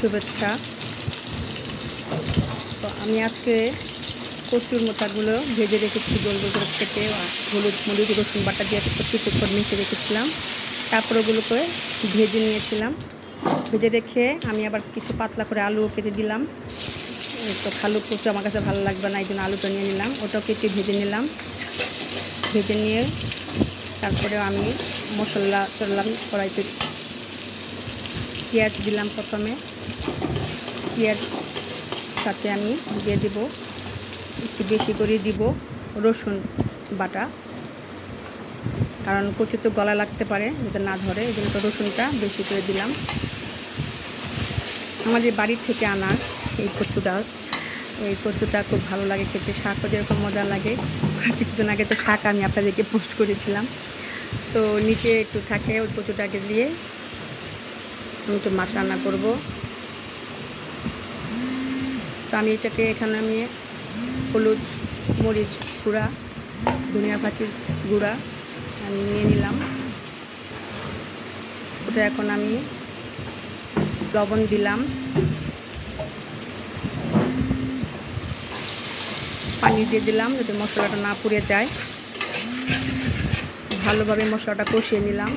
শুভেচ্ছা। তো আমি আজকে কচুর মোটাগুলো ভেজে রেখেছি, গোল গোল করে কেটে হলুদ, মরিচ, রসুন বাটা দিয়ে কিছুক্ষণ মিশে রেখেছিলাম। তারপর ওগুলোকে ভেজে নিয়েছিলাম। ভেজে রেখে আমি আবার কিছু পাতলা করে আলু কেটে দিলাম। তো খালু কচু আমার কাছে ভালো লাগবে না, এই জন্য আলুটা নিয়ে নিলাম। ওটাও কেটে ভেজে নিলাম। ভেজে নিয়ে তারপরে আমি মশলা, চললাম কড়াইতে পেঁয়াজ দিলাম প্রথমে। পেঁয়াজ সাথে আমি দিয়ে দিব, একটু বেশি করে দিব রসুন বাটা। কারণ কচু তো গলা লাগতে পারে, যাতে না ধরে, এই জন্য তো রসুনটা বেশি করে দিলাম। আমাদের বাড়ির থেকে আনা এই কচুটা এই কচুটা খুব ভালো লাগে খেতে, শাকও যেরকম মজা লাগে। কিছুদিন আগে তো শাক আমি আপনাদেরকে পোস্ট করেছিলাম। তো নিচে একটু থাকে ওই কচুটাকে দিয়ে আমি একটু মাছ রান্না করব। তো আমি এটাকে এখানে আমি হলুদ মরিচ গুঁড়া, ধনিয়া পাতির গুঁড়া আমি নিয়ে নিলাম। ওটা এখন আমি লবণ দিলাম। পানি দিয়ে দিলাম যাতে মশলাটা না পুড়ে যায়। ভালোভাবে মশলাটা কষিয়ে নিলাম।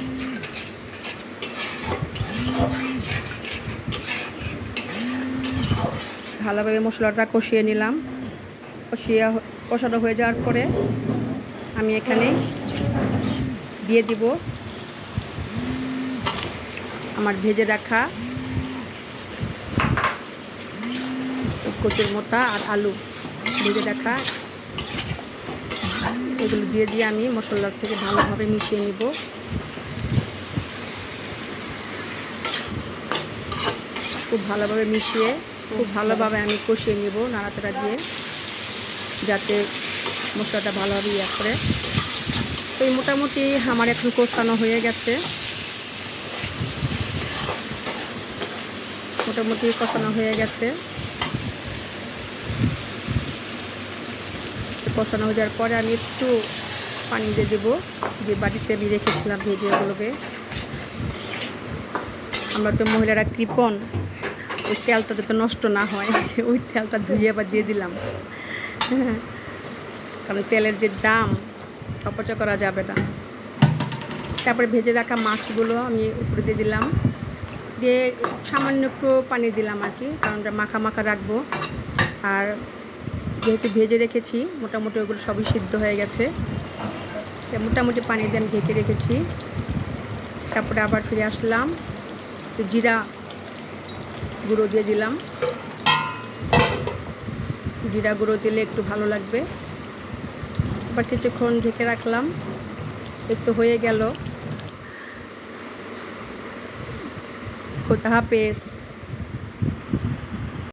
ভালোভাবে মশলাটা কষিয়ে নিলাম। কষিয়ে কষানো হয়ে যাওয়ার পরে আমি এখানে দিয়ে দিব আমার ভেজে রাখা কচুর মোটা আর আলু। ভেজে রাখা এগুলো দিয়ে দিয়ে আমি মশলার থেকে ভালোভাবে মিশিয়ে নিব। খুব ভালোভাবে মিশিয়ে খুব ভালোভাবে আমি কষিয়ে নিব নাড়াচাড়া দিয়ে, যাতে মশলাটা ভালোভাবে ইয়ে করে। তো এই মোটামুটি আমার এখন কষানো হয়ে গেছে। মোটামুটি কষানো হয়ে গেছে। কষানো হয়ে যাওয়ার পরে আমি একটু পানি দিয়ে দেবো। যে বাড়িতে আমি রেখেছিলাম ভেজে ওগুলোকে। আমরা তো মহিলারা কৃপণ। ওই তেলটা যাতে নষ্ট না হয়, ওই তেলটা ধুয়ে আবার দিয়ে দিলাম। হ্যাঁ। কারণ তেলের যে দাম, অপচয় করা যাবে না। তারপরে ভেজে রাখা মাছগুলো আমি উপরে দিয়ে দিলাম। দিয়ে সামান্য একটু পানি দিলাম আর কি, কারণ মাখা মাখা রাখব। আর যেহেতু ভেজে রেখেছি, মোটামুটি ওগুলো সবই সিদ্ধ হয়ে গেছে। মোটামুটি পানি দিয়ে আমি ঢেকে রেখেছি। তারপরে আবার ফিরে আসলাম। জিরা গুঁড়ো দিয়ে দিলাম। জিরা গুঁড়ো দিলে একটু ভালো লাগবে। আবার কিছুক্ষণ ঢেকে রাখলাম। একটু হয়ে গেল। খোদা হাফেজ